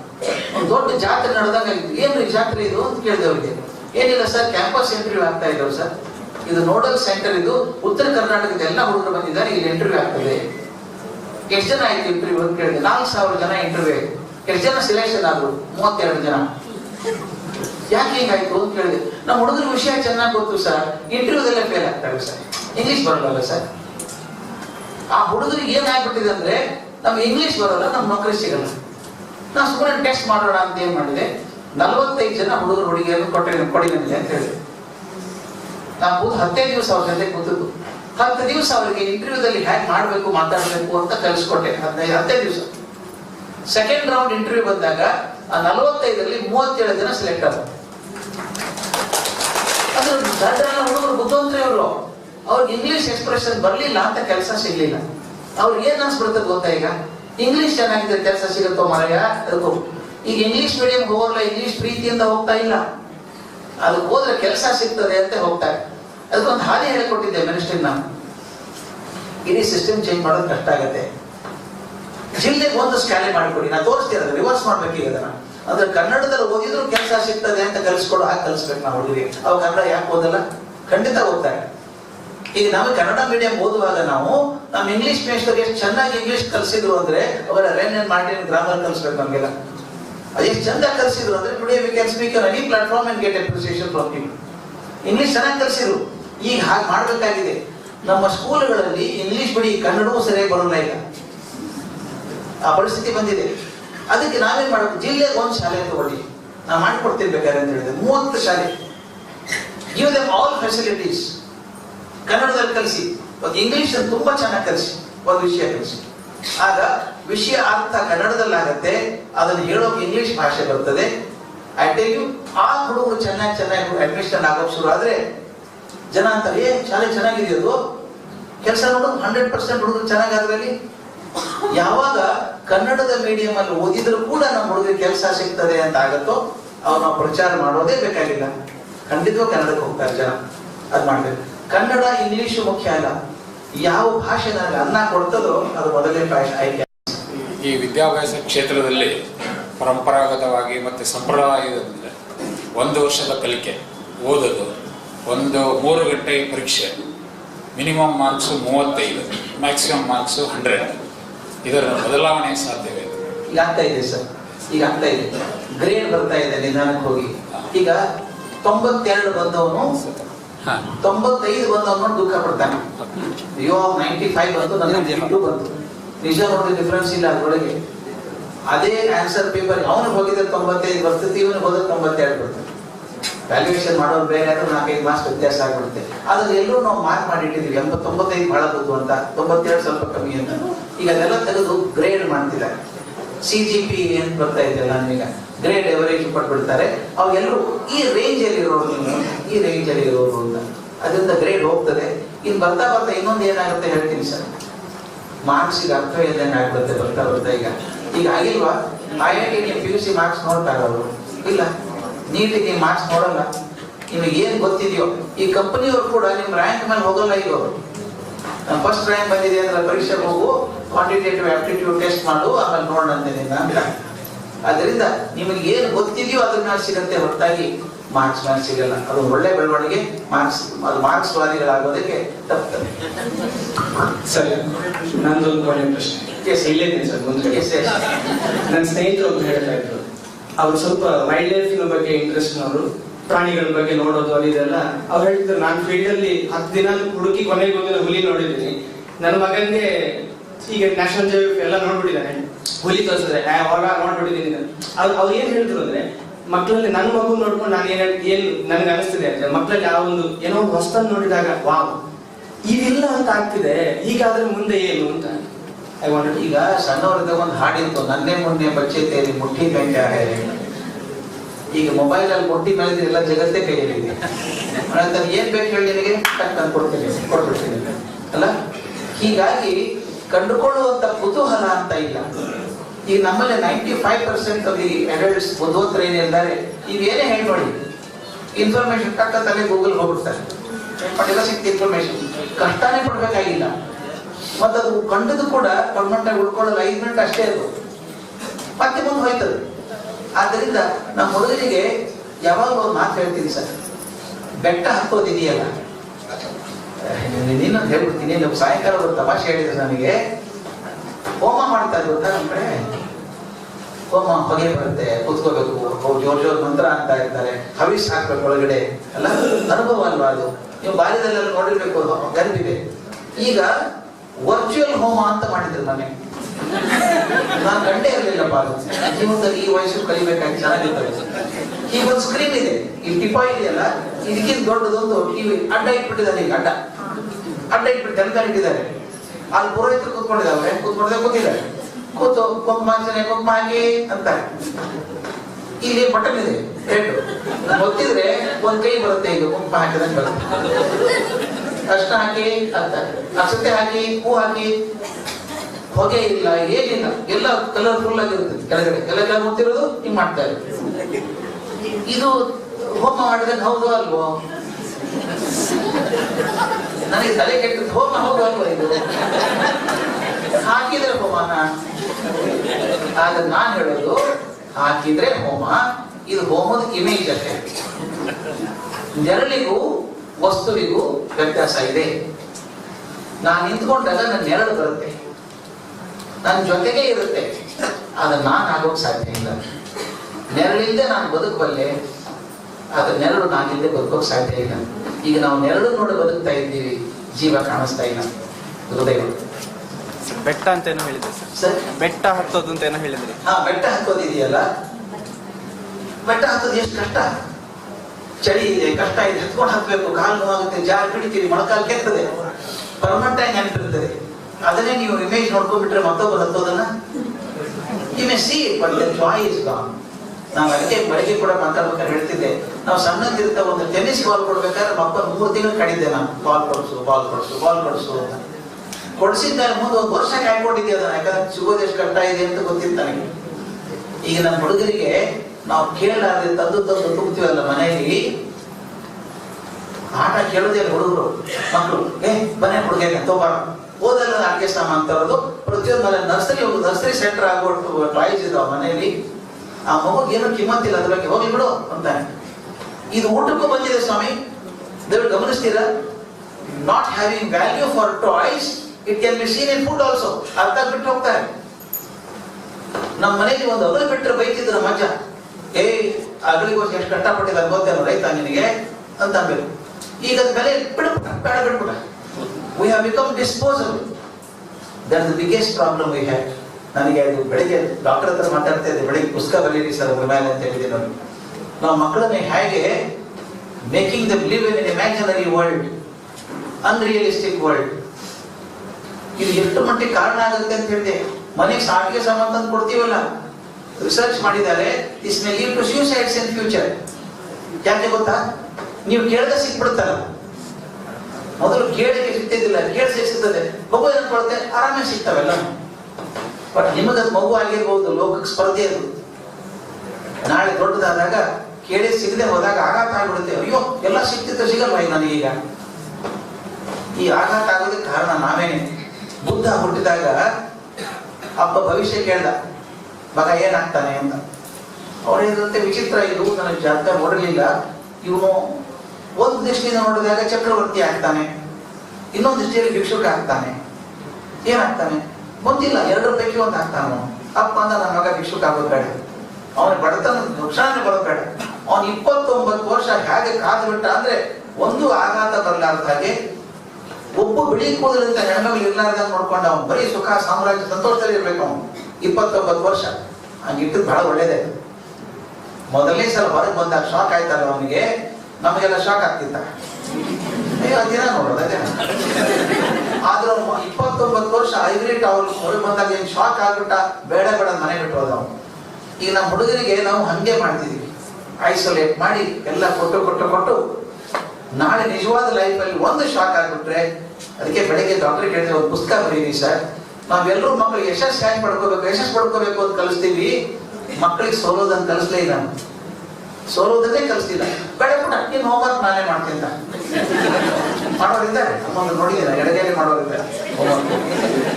Speaker 2: ಒಂದು ದೊಡ್ಡ ಜಾತ್ರೆ ನಡೆದಾಗ ಏನು ಏನ್ರಿ ಜಾತ್ರೆ ಇದು ಅಂತ ಕೇಳಿದೆ ಅವರಿಗೆ. ಏನಿಲ್ಲ ಸರ್ ಕ್ಯಾಂಪಸ್ ಇಂಟರ್ವ್ಯೂ ಆಗ್ತಾ ಇದ್ದಾವೆ ಸರ್. ಇದು ನೋಡಲ್ ಸೆಂಟರ್ ಇದು ಉತ್ತರ ಕರ್ನಾಟಕದ ಎಲ್ಲ ಹುಡುಗರು ಬಂದಿದ್ದಾರೆ, ಇಲ್ಲಿ ಇಂಟರ್ವ್ಯೂ ಆಗ್ತದೆ. ಎಷ್ಟು ಜನ ಆಯ್ತು ಇಂಟರ್ವ್ಯೂ ಅಂತ ಕೇಳಿದೆ. ನಾಲ್ಕು ಸಾವಿರ ಜನ ಇಂಟರ್ವ್ಯೂ ಆಯ್ತು. ಎಷ್ಟು ಜನ ಸೆಲೆಕ್ಷನ್ ಆದ್ರು? ಮೂವತ್ತೆರಡು ಜನ. ಯಾಕೆ ಹಿಂಗಾಯ್ತು ಅಂತ ಕೇಳಿದೆ. ನಮ್ಮ ಹುಡುಗರ ವಿಷಯ ಚೆನ್ನಾಗಿ ಗೊತ್ತು ಸರ್ ಇಂಟರ್ವ್ಯೂದಲ್ಲೇ ಫೇಲ್ ಆಗ್ತಾರೆ ಸರ್ ಇಂಗ್ಲಿಷ್ ಬರಲ್ಲ ಸರ್ ಆ ಹುಡುಗರಿಗೆ ಏನಾಗ್ಬಿಟ್ಟಿದೆ ಅಂದ್ರೆ, ನಮ್ಗೆ ಇಂಗ್ಲಿಷ್ ಬರಲ್ಲ ನಮ್ಮ ನೌಕರಿ ಸಿಗಲ್ಲ. ನಾ ಸುಮ್ಮನೆ ಟೆಸ್ಟ್ ಮಾಡೋಣ ಅಂತ ಏನ್ ಮಾಡಿದೆ? ನಲವತ್ತೈದು ಜನ ಹುಡುಗರು ಹುಡುಗಿಯನ್ನು ಕೊಟ್ಟೆ ಕೊಡಿ ನನಗೆ ಅಂತ ಹೇಳಿದೆ. ನಾವು ಕೂತು ಹತ್ತೇ ದಿವಸ ಅವ್ರ ಜೊತೆ ಕೂತಿದ್ದು. ಹತ್ತು ದಿವಸ ಅವರಿಗೆ ಇಂಟರ್ವ್ಯೂದಲ್ಲಿ ಹ್ಯಾಕ್ ಮಾಡಬೇಕು, ಮಾತಾಡಬೇಕು ಅಂತ ಕಲಿಸ್ಕೊಟ್ಟೆ. ಹದಿನೈದು ಹತ್ತೇ ದಿವಸ. ಸೆಕೆಂಡ್ ರೌಂಡ್ ಇಂಟರ್ವ್ಯೂ ಬಂದಾಗ ಆ ನಲವತ್ತೈದರಲ್ಲಿ ಮೂವತ್ತೇಳು ಜನ ಸೆಲೆಕ್ಟ್ ಆದ್ರು. ಅದ್ರ ದಡ್ಡರೆಲ್ಲ ಹುಡುಗರು ಬುದ್ಧವಂತರೇ ಅವರು, ಅವ್ರಿಗೆ ಇಂಗ್ಲಿಷ್ ಎಕ್ಸ್ಪ್ರೆಷನ್ ಬರಲಿಲ್ಲ ಅಂತ ಕೆಲಸ ಸಿಗ್ಲಿಲ್ಲ. ಅವ್ರಿಗೆ ಏನ್ ಅನ್ಸ್ಬಿಡುತ್ತೆ ಗೊತ್ತಾ ಈಗ? ಇಂಗ್ಲಿಷ್ ಚೆನ್ನಾಗಿದೆ, ಕೆಲಸ ಸಿಗುತ್ತೋ ಮರಯ, ಅದಕ್ಕೂ. ಈಗ ಇಂಗ್ಲಿಷ್ ಮೀಡಿಯಂ ಹೋಗಲ್ಲ ಇಂಗ್ಲಿಷ್ ಪ್ರೀತಿಯಿಂದ ಹೋಗ್ತಾ ಇಲ್ಲ. ಅದು ಹೋದ್ರೆ ಕೆಲಸ ಸಿಗ್ತದೆ ಅಂತ ಹೋಗ್ತಾರೆ ಅದಕ್ಕೊಂದು ಹಾದಿ ಹೇಳಿಕೊಟ್ಟಿದ್ದೆ ಮಿನಿಸ್ಟರ್ ನಾನು ಇಡೀ ಸಿಸ್ಟಮ್ ಚೇಂಜ್ ಮಾಡೋದು ಕಷ್ಟ ಆಗುತ್ತೆ. ಜಿಲ್ಲೆಗೆ ಒಂದು ಸ್ಕ್ಯಾನಿಂಗ್ ಮಾಡಿಕೊಡಿ. ನಾ ತೋರಿಸ್ತೀರ ರಿವರ್ಸ್ ಮಾಡ್ಬೇಕು ಅದನ್ನ. ಅಂದ್ರೆ ಕನ್ನಡದಲ್ಲಿ ಓದಿದ್ರು ಕೆಲಸ ಸಿಗ್ತದೆ ಅಂತ ಕಲಿಸ್ಕೊಡು ಹಾಗೆ ಕಲಿಸ್ಬೇಕು ನಾವು ಹುಡುಗರಿಗೆ. ಅವ್ರು ಕನ್ನಡ ಯಾಕೆ ಓದಲ್ಲ? ಖಂಡಿತ ಓದ್ತಾರೆ. ಈಗ ನಾವು ಕನ್ನಡ ಮೀಡಿಯಂ ಓದುವಾಗ ನಾವು, ನಮ್ಮ ಇಂಗ್ಲಿಷ್ ಮೇಸ್ಟರ್ ಎಷ್ಟು ಚೆನ್ನಾಗಿ ಇಂಗ್ಲಿಷ್ ಕಲಿಸಿದ್ರು ಅಂದ್ರೆ, ಅವರ ರೆನ್ ಅಂಡ್ ಮಾರ್ಟಿನ್ ಗ್ರಾಮರ್ ಕಲಿಸ್ಬೇಕು ನಮಗೆಲ್ಲ. ಅದು ಎಷ್ಟು ಚಂದ ಕಲಿಸಿದ್ರು ಅಂದ್ರೆ today we can speak any platform and get appreciation from people English ಚೆನ್ನಾಗಿ ಕಲಿಸಿದ್ರು. ಈಗ ಹಾಗೆ ಮಾಡಬೇಕಾಗಿದೆ. ನಮ್ಮ ಸ್ಕೂಲ್ಗಳಲ್ಲಿ ಇಂಗ್ಲಿಷ್ ಬಿಡಿ, ಕನ್ನಡವೂ ಸರಿಯಾಗಿ ಬರೋಲ್ಲ ಈಗ. ಆ ಪರಿಸ್ಥಿತಿ ಬಂದಿದೆ. ಅದಕ್ಕೆ ನಾವೇನ್ ಮಾಡಬೇಕು? ಜಿಲ್ಲೆಗೆ ಒಂದು ಶಾಲೆ ತಗೊಳ್ಳಿ ನಾ ಮಾಡ್ಕೊಡ್ತೀನಿ ಬೇಕಾದ್ರೆ ಅಂತ ಹೇಳಿದೆ. ಮೂವತ್ತು ಶಾಲೆ. ಗಿವ್ ದಮ್ ಆಲ್ ಫೆಸಿಲಿಟೀಸ್ ಕನ್ನಡದಲ್ಲಿ ಕಲಿಸಿ. ಒಂದು ಇಂಗ್ಲಿಷ್ ತುಂಬಾ ಚೆನ್ನಾಗಿ ಕಲಿಸಿ. ಒಂದು ವಿಷಯ ಕಲಿಸಿ. ಆಗ ವಿಷಯ ಅರ್ಥ ಕನ್ನಡದಲ್ಲಿ ಆಗತ್ತೆ ಅದನ್ನು ಹೇಳೋಕೆ ಇಂಗ್ಲಿಷ್ ಭಾಷೆ ಬರ್ತದೆ. ಐ ಯು ಆ ಹುಡುಗರು ಚೆನ್ನಾಗಿ ಚೆನ್ನಾಗಿ ಅಡ್ಮಿಷನ್ ಆಗೋಕೆ ಶುರು ಆದ್ರೆ ಜನ ಅಂತಾರೆ ಏ, ಶಾಲೆ ಚೆನ್ನಾಗಿದೆ ಅದು? ಕೆಲಸ ನೋಡೋದು ಹಂಡ್ರೆಡ್ ಪರ್ಸೆಂಟ್ ಹುಡುಗರು ಚೆನ್ನಾಗಿ ಚೆನ್ನಾಗಾದ್ರಲ್ಲಿ ಯಾವಾಗ ಕನ್ನಡದ ಮೀಡಿಯಂ ಅಲ್ಲಿ ಓದಿದ್ರು ಕೂಡ ನಮ್ಮ ಹುಡುಗರಿಗೆ ಕೆಲಸ ಸಿಗ್ತದೆ ಅಂತ ಆಗತ್ತೋ ಅವ್ರನ್ನ ಪ್ರಚಾರ ಮಾಡೋದೇ ಬೇಕಾಗಿಲ್ಲ. ಖಂಡಿತವಾಗ ಕನ್ನಡಕ್ಕೆ ಹೋಗ್ತಾರೆ ಜನ. ಅದ್ ಮಾಡ್ಬೇಕು. ಕನ್ನಡ, ಇಂಗ್ಲಿಷ್ ಮುಖ್ಯ ಅಲ್ಲ. ಯಾವ ಭಾಷೆ ನನಗೆ ಅನ್ನ ಕೊಡ್ತದೋ ಅದು ಮೊದಲೇ ಆಯ್ಕೆ
Speaker 4: ಈ ವಿದ್ಯಾಭ್ಯಾಸ ಕ್ಷೇತ್ರದಲ್ಲಿ ಪರಂಪರಾಗತವಾಗಿ ಮತ್ತು ಸಂಪ್ರದಾಯದಿಂದ ಒಂದು ವರ್ಷದ ಕಲಿಕೆ, ಓದೋದು, ಒಂದು ಮೂರು ಗಂಟೆ ಪರೀಕ್ಷೆ, ಮಿನಿಮಮ್ ಮಾರ್ಕ್ಸು ಮೂವತ್ತೈದು ಮ್ಯಾಕ್ಸಿಮಮ್ ಮಾರ್ಕ್ಸು ಹಂಡ್ರೆಡ್ ಇದರ ಬದಲಾವಣೆ ಸಾಧ್ಯವೇ?
Speaker 2: ಈಗ ಆಗ್ತಾ ಇದೆ ಸರ್. ಈಗ ಆಗ್ತಾ ಇದೆ. ಗ್ರೇಡ್ ಬರ್ತಾ ಇದೆ ನಿಧಾನಕ್ಕೆ ಹೋಗಿ. ಈಗ ತೊಂಬತ್ತೆರಡು ಬಂದವನು ತೊಂಬತ್ತೈದು ಬಂದವನು ದುಃಖ ಪಡ್ತಾನೆ. ಅಯ್ಯೋ ನೈಂಟಿ ಫೈವ್ ಬಂತು ನನಗೆ ಬಂತು. ನಿಜ ನೋಡಿ ಡಿಫ್ರೆನ್ಸ್ ಇಲ್ಲ ಅದರೊಳಗೆ. ಅದೇ ಆನ್ಸರ್ ಪೇಪರ್ ಅವನಿಗೆ ಹೋಗಿದ್ರೆ ತೊಂಬತ್ತೈದು ಬರ್ತದೆ ಇವನಿಗೆ ಹೋದ್ರೆ ತೊಂಬತ್ತೆರಡು ಬರ್ತದೆ. ವ್ಯಾಲ್ಯೂಯೇಷನ್ ಮಾಡೋರು ಬೇರೆ ಆದ್ರೆ ನಾಲ್ಕೈದು ಮಾರ್ಕ್ಸ್ ವ್ಯತ್ಯಾಸ ಆಗ್ಬಿಡುತ್ತೆ. ಅದನ್ನ ಎಲ್ಲರೂ ನಾವು ಮಾರ್ಕ್ ಮಾಡಿಟ್ಟಿದ್ದೀವಿ. ಎಂಬತ್ತು ತೊಂಬತ್ತೈದು ಬಹಳ ಅಂತ ತೊಂಬತ್ತೆರಡು ಸ್ವಲ್ಪ ಕಮ್ಮಿ ಅಂತ. ಈಗ ಅದೆಲ್ಲ ತೆಗೆದು ಗ್ರೇಡ್ ಮಾಡ್ತಿದ್ದಾರೆ. ಸಿ ಜಿ ಪಿ ಏನ್ ಬರ್ತಾ ಇದೆಯಲ್ಲ ಈಗ ಗ್ರೇಡ್ ಎವರೇಜ್ ಕೊಟ್ಬಿಡ್ತಾರೆ. ಅವೆಲ್ಲರೂ ಈ ರೇಂಜ್ ಅಲ್ಲಿ ಇರೋರು ನೀವು. ಈ ರೇಂಜ್ ಅಲ್ಲಿ ಇರೋರು ಅಂತ. ಅದರಿಂದ ಗ್ರೇಡ್ ಹೋಗ್ತದೆ. ಇನ್ನು ಬರ್ತಾ ಬರ್ತಾ ಇನ್ನೊಂದು ಏನಾಗುತ್ತೆ ಹೇಳ್ತೀನಿ ಸರ್. ಮಾರ್ಕ್ಸ್ ಈಗ ಅರ್ಥ ಆಗ್ಬಿಡುತ್ತೆ ಬರ್ತಾ ಬರ್ತಾ ಈಗ. ಈಗ ಆಗಿಲ್ವಾ? I I T P U C marks ನೋಡ್ತಾರೆ ಅವರು ಇಲ್ಲ? ನೀಟಿಗೆ ಮಾರ್ಕ್ಸ್ ನೋಡಲ್ಲ. ನಿಮಗೆ ಏನು ಗೊತ್ತಿದೆಯೋ ಈ ಕಂಪನಿಯವರು ಕೂಡ ನಿಮ್ಮ ರ್ಯಾಂಕ್ ಮೇಲೆ ಹೋಗಲ್ಲ ಈಗ ಅವರು ಫಸ್ಟ್ ರ್ಯಾಂಕ್ ಬಂದಿದೆ ಅಂದ್ರೆ ಪರೀಕ್ಷೆಗೆ ಹೋಗು ಕ್ವಾಂಟಿಟೇಟಿವ್ ಆಪ್ಟಿಟ್ಯೂಡ್ ಟೆಸ್ಟ್ ಮಾಡು ಆಮೇಲೆ ನೋಡೋಣ ನಿನ್ನ ಅಂತ. ಅದರಿಂದ ನಿಮಗೆ ಏನು ಗೊತ್ತಿದೆಯೋ ಅದ್ರ ಮೇಲೆ ಸಿಗತ್ತೆ ಹೊರತಾಗಿ ಮಾರ್ಕ್ಸ್ ಮೇಲೆ ಸಿಗಲ್ಲ. ಅದು ಒಳ್ಳೆ ಬೆಳವಣಿಗೆ. ಮಾರ್ಕ್ಸ್ ಅದು ಮಾರ್ಕ್ಸ್ ವಾದಿಗಳಾಗೋದಕ್ಕೆ ತಪ್ಪುತ್ತದೆ
Speaker 5: ಸರಿ ನಂದು ಒಂದು ಒಳ್ಳೆ ಪ್ರಶ್ನೆ.
Speaker 2: Yes.
Speaker 5: ಇಲ್ಲೇ ಸರ್ ಮುಂದೆ.
Speaker 2: Yes, yes.
Speaker 5: ನನ್ನ ಸ್ನೇಹಿತರು ಒಂದು ಹೇಳ್ತಾ ಇದ್ರು. ಅವ್ರು ಸ್ವಲ್ಪ ವೈಲ್ಡ್ ಲೈಫಿನ ಬಗ್ಗೆ ಇಂಟ್ರೆಸ್ಟ್ ಅವರು ಪ್ರಾಣಿಗಳ ಬಗ್ಗೆ ನೋಡೋದು ಅದು ಇದೆಲ್ಲ. ಅವ್ರು ಹೇಳ್ತಿದ್ರು, ನಾನು ಫೀಲ್ಡ್ ಅಲ್ಲಿ ಹತ್ತು ದಿನ ಹುಡುಕಿ ಕೊನೆಗೆ ಒಂದಿನ ಹುಲಿ ನೋಡಿದ್ದೀನಿ. ನನ್ನ ಮಗನ್ಗೆ ಈಗ ನ್ಯಾಷನಲ್ ಜಿಯೋಗ್ರಫಿ ಎಲ್ಲ ನೋಡ್ಬಿಟ್ಟಿದ್ದಾನೆ. ಹುಲಿ ತೋರಿಸಿದ್ರೆ ಅವಾಗ ನೋಡ್ಬಿಟ್ಟಿದ್ದೀನಿ ಅವ್ರು ಅವ್ರು ಏನ್ ಹೇಳಿದ್ರು ಅಂದ್ರೆ ಮಕ್ಕಳಲ್ಲಿ ನನ್ನ ಮಗು ನೋಡ್ಕೊಂಡು ನಾನು ಏನ್ ಏನ್ ನನಗೆ ಅನಿಸ್ತಿದೆ ಅಂದ್ರೆ ಮಕ್ಕಳಲ್ಲಿ ಆ ಒಂದು ಏನೋ ಹೊಸ್ತನ್ ನೋಡಿದಾಗ, ವಾವ್, ಇದಿಲ್ಲ ಅಂತ ಆಗ್ತಿದೆ. ಈಗಾದ್ರೆ ಮುಂದೆ ಏನು? ಅಂತ. ಐ ವಾಂಟ್
Speaker 2: ಈಗ ಸಣ್ಣವರಿದ್ದಾಗ ಒಂದು ಹಾಡಿತ್ತು ನನ್ನೇ ಮೊನ್ನೆ ಬಚ್ಚೆ ತೇರಿ ಮುಟ್ಟಿ ಗಂಟೆ ಹೇಳಿ ಈಗ ಮೊಬೈಲ್ ಅಲ್ಲಿ ಮುಟ್ಟಿ ಮೇಲೆ ಎಲ್ಲ ಜಗತ್ತೇ ಕೈಯಲ್ಲಿದೆ ಅಂತ ಏನ್ ಬೇಕು ಹೇಳಿ ನಿನಗೆ? ಟಕ್ ಅಂತ ಕೊಡ್ತೀನಿ, ಕೊಟ್ಬಿಡ್ತೀನಿ. ಅಲ್ಲ? ಹೀಗಾಗಿ ಕಂಡುಕೊಳ್ಳುವಂತ ಕುತೂಹಲ ಅಂತ ಇಲ್ಲ. ಈಗ ನಮ್ಮಲ್ಲಿ ninety five percent the adults ಓದೋತ್ರ ಏನಿದ್ದಾರೆ ಏನೇ ಹೇಳಿ ನೋಡಿ ಇನ್ಫಾರ್ಮೇಶನ್ ಟಕ್ಕ ತಲೆ ಗೂಗಲ್ ಹೋಗ್ಬಿಡ್ತಾರೆ. ಪಡೆಲ್ಲ ಸಿಕ್ತಿ ಇನ್ಫಾರ್ಮೇಶನ್ ಕಷ್ಟನೇ ಪಡ್ಬೇಕಾಗಿಲ್ಲ. ಮತ್ತೆ ಅದು ಕಂಡದ್ದು ಕೂಡ ಪರ್ಮನೆಂಟ್ ಆಗಿ ಉಳ್ಕೊಳ್ಳೋದು ಐದು ಮಿನಿಟ್ ಅಷ್ಟೇ ಅದು ಮತ್ತೆ ಮುಂದೆ ಹೋಯ್ತದೆ. ಆದ್ದರಿಂದ ನಮ್ಮ ಮೊದಲಿಗೆ ಯಾವಾಗ ಒಂದು ಮಾತು ಹೇಳ್ತೀನಿ ಸರ್. ಬೆಟ್ಟ ಹತ್ತೋದಿದೆಯಲ್ಲ ನೀನೊಂದು ಹೇಳ್ಬಿಡ್ತೀನಿ ನಮ್ಮ ಸಾಯಂಕಾಲ ಒಂದು ತಮಾಷೆ ಹೇಳಿದ್ರು ನನಗೆ. ಹೋಮ ಮಾಡ್ತಾ ಇದ್ರು ನಮ್ಮ ಕಡೆ ಹೋಮ ಹೊಗೆ ಬರುತ್ತೆ, ಕೂತ್ಕೋಬೇಕು ಜೋರ್ ಜೋರ್ ಮಂತ್ರ ಅಂತ ಇರ್ತಾರೆ, ಹವಿಸ್ ಹಾಕ್ಬೇಕು ಒಳಗಡೆ. ಅಲ್ಲ, ಅನುಭವ ಅಲ್ವಾ ಅದು? ನೀವು ಬಾಲ್ಯದಲ್ಲೆಲ್ಲ ನೋಡಿರ್ಬೇಕು ಗರ್ಭಿದೆ ಈಗ ವರ್ಚುವಲ್ ಹೋಮ ಅಂತ ಮಾಡಿದ್ರು ನನಗೆ ನಾನು ಕಂಡೇ ಇರಲಿಲ್ಲಪ್ಪ ಜೀವನದಲ್ಲಿ ಈ ವಯಸ್ಸು ಕಲಿಬೇಕಾಗಿ ಚೆನ್ನಾಗಿರ್ತದೆ. ಈಗ ಒಂದು ಸ್ಕ್ರೀನ್ ಇದೆ. ಈ ಟಿಪಾಯ್ ಇದೆಯಲ್ಲ? ಇದಕ್ಕಿಂತ ದೊಡ್ಡದೊಂದು ಟಿವಿ ಅಡ್ಡ ಇಟ್ಬಿಟ್ಟಿದ್ದಾರೆ ಈಗ, ಅಡ್ಡ. ಅಡ್ಡ ಇಟ್ಬಿಟ್ಟು ಜನಕ ಇಟ್ಟಿದ್ದಾರೆ. ಅಲ್ಲಿ ಪುರೋಹಿತರು ಕೂತ್ಕೊಂಡಿದ್ದಾವೆ ಕೂತ್ಕೊಂಡೆ ಕೂತಿದ್ದಾರೆ ಕೂತು ಕೊಂಬ ಹಂಚನೆ ಕುಂಕುಮ ಹಾಕಿ ಅಂತಾರೆ. ಇಲ್ಲಿ ಬಟನ್ ಇದೆ ಹೇಳು ಗೊತ್ತಿದ್ರೆ ಒಂದ್ ಕೈ ಬರುತ್ತೆ ಈಗ ಕೊಂಬ ಹಾಕಿದಂಗೆ ಬರುತ್ತೆ. ಅಷ್ಟ ಹಾಕಿ ಅಕ್ಷತೆ ಹಾಕಿ, ಹೂ ಹಾಕಿ. ಹೊಗೆ ಇಲ್ಲ, ಏನಿಲ್ಲ. ಎಲ್ಲ ಕಲರ್ಫುಲ್ ಆಗಿರುತ್ತೆ ಕೆಳಗಡೆ. ಕೆಳಗಡೆ ನೋಡ್ತಿರೋದು ಹಿಂಗ್ ಮಾಡ್ತಾ ಇರಿ ಇದು ಹೋಮ ಮಾಡಿದ್ರೆ ಹೌದು ಅಲ್ವೋ? ನನಗೆ ತಲೆ ಕೆಟ್ಟದ್ದು ಹೋಮ ಹೌದು ಅಲ್ವೋ ಇದು? ಹಾಕಿದ್ರೆ ಹೋಮನ? ಆಗ ನಾನ್ ಹೇಳೋದು, ಹಾಕಿದ್ರೆ ಹೋಮ. ಇದು ಹೋಮದ ಇಮೇಜ್ ಅಷ್ಟೇ. ನೆರಳಿಗೂ ವಸ್ತುವಿಗೂ ವ್ಯತ್ಯಾಸ ಇದೆ. ನಾನು ನಿಂತ್ಕೊಂಡಾಗ ನನ್ನ ನೆರಳು ಬರುತ್ತೆ. ನನ್ನ ಜೊತೆಗೆ ಇರುತ್ತೆ. ಅದು ನಾನು ಆಗೋಕ್ ಸಾಧ್ಯ ಇಲ್ಲ. ನೆರಳಿಂದ ನಾನು ಬದುಕಬಲ್ಲೆ ಆದ್ರೆ ನೆರಳು ನಾನಿಲ್ಲದೆ ಬದುಕೋಕ್ ಸಾಧ್ಯ ಇಲ್ಲ. ಈಗ ನಾವು ನೆರಳು ನೋಡಿ ಬದುಕ್ತಾ ಇದ್ದೀವಿ ಜೀವ ಕಾಣಿಸ್ತಾ ಇಲ್ಲ. ಹೃದಯ
Speaker 6: ಬೆಟ್ಟ ಅಂತ ಏನೋ ಹೇಳಿದ್ರೆ ಸರ್.
Speaker 2: ಸರ್?
Speaker 6: ಬೆಟ್ಟ ಹತ್ತೋದು ಅಂತ ಏನೋ ಹೇಳಿದ್ರಿ.
Speaker 2: ಹಾ ಬೆಟ್ಟ ಹತ್ತೋದಿದೆಯಲ್ಲ? ಬೆಟ್ಟ ಹತ್ತೋದು ಎಷ್ಟು ಕಷ್ಟ? ಚಳಿ ಇದೆ, ಕಷ್ಟ ಇದೆ, ಹತ್ಕೊಂಡು ಹಾಕಬೇಕು, ಕಾಲು ನೋವಾಗುತ್ತೆ ಜಾರ್ ಬಿಡ್ತೀವಿ ಮೊಳಕಾಲು ಕೆತ್ತದೆ. ಪರ್ಮನೆಂಟ್ ಆಗಿ ನೆನಪಿರ್ತದೆ. ಅದನ್ನೇ ನೀವು ಇಮೇಜ್ ನೋಡ್ಕೊಂಡ್ಬಿಟ್ರೆ ಮತ್ತೊಬ್ಬರು ಹತ್ತೋದನ್ನ? You may see but the gone ನಾವು ಅದಕ್ಕೆ ಬೆಳಗ್ಗೆ ಕೂಡ ಮಾತಾಡ್ಬೇಕಾದ್ರೆ ಹೇಳ್ತಿದ್ದೆ. ನಾವು ಸಣ್ಣದಿರ್ತ ಒಂದು ಟೆನ್ನಿಸ್ ಬಾಲ್ ಕೊಡ್ಬೇಕಾದ್ರೆ ಮಕ್ಕಳ ಮೂರು ತಿಂಗಳು ಕಡಿದ್ದೆ ನಾನು. ಬಾಲ್ ಕೊಡಿಸು ಬಾಲ್ ಕೊಡಿಸು ಬಾಲ್ ಕೊಡಿಸು ಅಂತ. ಮುಂದೆ ಒಂದು ವರ್ಷ ಕಾಯ್ಕೊಂಡಿದ್ದೆ ಅದನ್ನ. ಯಾಕಂದ್ರೆ ಸಿಗೋದೆಷ್ಟು ಕಷ್ಟ ಇದೆ ಅಂತ ಗೊತ್ತಿತ್ತು ನನಗೆ. ಈಗ ನಮ್ಮ ಹುಡುಗರಿಗೆ ನಾವು ಕೇಳಲಾರ್ದೆ ತಂದು ತಂದು ತುಂಬುತ್ತೀವಲ್ಲ ಮನೆಯಲ್ಲಿ? ಆಟ ಕೇಳೋದೇ ಹುಡುಗರು. ಮಕ್ಕಳು ಏ, ಮನೆ ಹುಡುಗ ತಗೋಬಾರ ಓದಲ್ಲ ಆರ್ಕೆಸ್ಟ್ರಾ ಸಾಮಾನ್ ತರೋದು ಪ್ರತಿಯೊಂದು ಮನೆ ನರ್ಸರಿ ಒಂದು ನರ್ಸರಿ ಸೆಂಟರ್ ಆಗೋ ಟಾಯ್ಸ್ ಇದಾವ ಮನೆಯಲ್ಲಿ. ಆ ಮಗುಗೆ ಏನು ಕಿಮ್ಮತ್ತಿಲ್ಲ ಅದ್ರ ಬಗ್ಗೆ ಹೋಗಿ ಬಿಡು ಅಂತಾನೆ. ಇದು ಊಟಕ್ಕೂ ಬಂದಿದೆ ಸ್ವಾಮಿ. ದಯವಿಟ್ಟು ಗಮನಿಸ್ತೀರಾ? Not having value for toys it can be seen in food also ಅರ್ಥ ಬಿಟ್ಟು ಹೋಗ್ತಾರೆ. ನಮ್ಮ ಮನೆಯಲ್ಲಿ ಒಂದು ಅಗಲು ಬಿಟ್ಟರೆ ಬೈತಿದ್ರು ಮಜಾ ಏ ಅಗಲಿಗೋಸ್ಕರ ಎಷ್ಟು ಕಷ್ಟಪಟ್ಟಿದ್ದಾರೆ ಗೊತ್ತೇನು ರೈತ ನಿನಗೆ? ಅಂತ ಅನ್ಬೇಕು ಈಗ ಬೆಲೆ ಬಿಡ್ಬಿಟ್ಟ ಬೇಡ we have become disposable that the biggest problem we have ನನಗೆ ಅದು ಬೆಳಿಗ್ಗೆ ಡಾಕ್ಟರ್ ಹತ್ರ ಮಾತಾಡ್ತಾ ಇದ್ದೆ, ಬೆಳಿಗ್ಗೆ ಪುಸ್ತಕ ಬರೀರಿ ಸರ್ ಅದ್ರ ಮೇಲೆ ಅಂತ ಹೇಳಿದೆ ನಾನು ನಾವು ಮಕ್ಕಳನ್ನ ಹೇಗೆ making the live in imaginary world unrealistic world ಇದು ಎಷ್ಟು ಮಟ್ಟಿಗೆ ಕಾರಣ ಆಗುತ್ತೆ ಅಂತ ಹೇಳಿದೆ. ಮನೆಗೆ ಸಾಟಿಗೆ ಸಾಮಾನು ತಂದು ಕೊಡ್ತೀವಲ್ಲ. ರಿಸರ್ಚ್ ಮಾಡಿದ್ದಾರೆ is may leave to suicides in future ಯಾಕೆ ಗೊತ್ತಾ? ನೀವು ಕೇಳದೆ ಸಿಕ್ಬಿಡ್ತಾರ. ಮೊದಲು ಕೇಳಿಗೆ ಸಿಗ್ತಿದ್ದಿಲ್ಲ ಕೇಳಿಸಿ ಸಿಗ್ತದೆ. ಮಗು ಏನ್ಕೊಳುತ್ತೆ ಆರಾಮಾಗಿ ಸಿಗ್ತಾವೆಲ್ಲ. ಬಟ್ ನಿಮಗದು ಮಗು ಆಗಿರ್ಬೋದು, ಲೋಕಕ್ಕೆ ಸ್ಪರ್ಧೆ ಅದು. ನಾಳೆ ದೊಡ್ಡದಾದಾಗ ಕೇಳಿ ಸಿಗದೆ ಹೋದಾಗ ಆಘಾತ ಆಗ್ಬಿಡುತ್ತೆ. ಅಯ್ಯೋ, ಎಲ್ಲ ಸಿಕ್ತಿತ್ತು, ಸಿಗಲ್ವ ಈಗ ನನಗೀಗ ಈ ಆಘಾತ ಆಗೋದಕ್ಕೆ ಕಾರಣ ನಾವೇನೆ. ಬುದ್ಧ ಹುಟ್ಟಿದಾಗ, ಅಪ್ಪ ಭವಿಷ್ಯ ಕೇಳ್ದ. ಮಗ ಏನಾಗ್ತಾನೆ ಅಂತ. ಅವ್ರು ಹೇಳಿದಂತೆ ವಿಚಿತ್ರ ಇದು ನನಗೆ ಜಾತಕ ಹೊರಲಿಲ್ಲ. ಇವನು ಒಂದು ದೃಷ್ಟಿಯಿಂದ ನೋಡಿದಾಗ ಚಕ್ರವರ್ತಿ ಆಗ್ತಾನೆ? ಇನ್ನೊಂದು ದೃಷ್ಟಿಯಲ್ಲಿ ಭಿಕ್ಷುಕ ಆಗ್ತಾನೆ. ಏನಾಗ್ತಾನೆ? ಗೊತ್ತಿಲ್ಲ ಎರಡು ಪೈಕಿ ಒಂದು ಆಗ್ತಾನ ಅಪ್ಪ ಅಂದ, ನನ್ನ ಮಗ ಭಿಕ್ಷುಕ ಆಗೋದು ಬೇಡ. ಅವನ ಬಡತನ ನುಕ್ಸಾನ ಬರೋದು ಬೇಡ. ಅವನು ಇಪ್ಪತ್ತೊಂಬತ್ತು ವರ್ಷ ಹೇಗೆ ಕಾದು ಬಿಟ್ಟ ಅಂದ್ರೆ ಒಂದು ಆಘಾತ ಬರಲಾರದ ಹಾಗೆ ಒಬ್ಬ ಬಿಳಿ ಕೂದಲಿಂದ ಹೆಣ್ಮಗಳು ಇರ್ಲಾರ್ದ ನೋಡ್ಕೊಂಡ ಅವನು ಬರೀ ಸುಖ, ಸಾಮ್ರಾಜ್ಯ, ಸಂತೋಷದಲ್ಲಿ ಇರ್ಬೇಕು ಅವನು. ಇಪ್ಪತ್ತೊಂಬತ್ತು ವರ್ಷ. ಹಂಗಿಟ್ಟು ಬಹಳ ಒಳ್ಳೇದೇ. ಮೊದಲನೇ ಸಲ ಹೊರಗೆ ಬಂದಾಗ ಶಾಕ್ ಆಯ್ತಲ್ಲ ಅವನಿಗೆ? ನಮಗೆಲ್ಲ ಶಾಕ್ ಆಗ್ತಿತ್ತ? ದಿನ ನೋಡೋದು ಆದ್ರೂ ಇಪ್ಪತ್ತೊಂಬತ್ತು ವರ್ಷ ಹೈಬ್ರಿಡ್ ಅವ್ರು ಹೊರಗೆ ಬಂದಾಗ ಏನ್ ಶಾಕ್ ಆಗ್ಬಿಟ್ಟ? ಬೇಡ ಬೇಡ ಮನೆ ಬಿಟ್ಟು ಹೋದ. ಈಗ ನಮ್ಮ ಹುಡುಗರಿಗೆ ನಾವು ಹಂಗೆ ಮಾಡ್ತಿದೀವಿ. ಐಸೋಲೇಟ್ ಮಾಡಿ ಎಲ್ಲ ಕೊಟ್ಟು ಕೊಟ್ಟು ಕೊಟ್ಟು. ನಾಳೆ ನಿಜವಾದ ಲೈಫಲ್ಲಿ ಒಂದು ಶಾಕ್ ಆಗ್ಬಿಟ್ರೆ, ಅದಕ್ಕೆ ಬೆಳಗ್ಗೆ ಡಾಕ್ಟರ್ ಕೇಳಿದ್ರೆ ಒಂದು ಪುಸ್ತಕ ಬರೀರಿ ಸರ್ ನಾವೆಲ್ಲರೂ ಮಕ್ಕಳು ಯಶಸ್ಸು ಹ್ಯಾಂಗ್ ಪಡ್ಕೋಬೇಕು, ಯಶಸ್ಸು ಪಡ್ಕೋಬೇಕು ಅಂತ ಕಲಿಸ್ತೀವಿ ಮಕ್ಕಳಿಗೆ ಸೋಲೋದನ್ನ ಕಲಿಸ್ಲೇ ಇಲ್ಲ ನಾನು. ಸೋಲೋದನ್ನೇ ಕಲಿಸ್ತಿಲ್ಲ ಬೇಡ ಕೂಡ ನೀನು ಹೋಮ್ವರ್ಕ್ ನಾನೇ ಮಾಡ್ತೀನಿ. ಮಾಡೋರಿದ್ದಾರೆ ನಮ್ಮೊಂದು ನೋಡಿದ್ದೀರ ಎಡಗೈಲಿ ಮಾಡೋರಿದ್ದಾರೆ.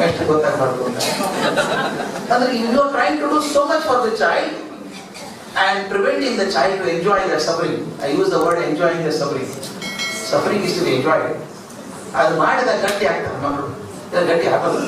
Speaker 2: ಎಷ್ಟು ಗೊತ್ತಾಗಬಾರ್ದು ಅಂತ ಅಂದ್ರೆ you are trying to do so much for the child and preventing the child to enjoy the suffering. I use the word enjoying the. Suffering is to be enjoyed. ಅದು ಮಾಡಿದ ಗಟ್ಟಿ ಆಗ್ತಾರೆ ಮಕ್ಕಳು ಗಟ್ಟಿ ಹಾಕೋದು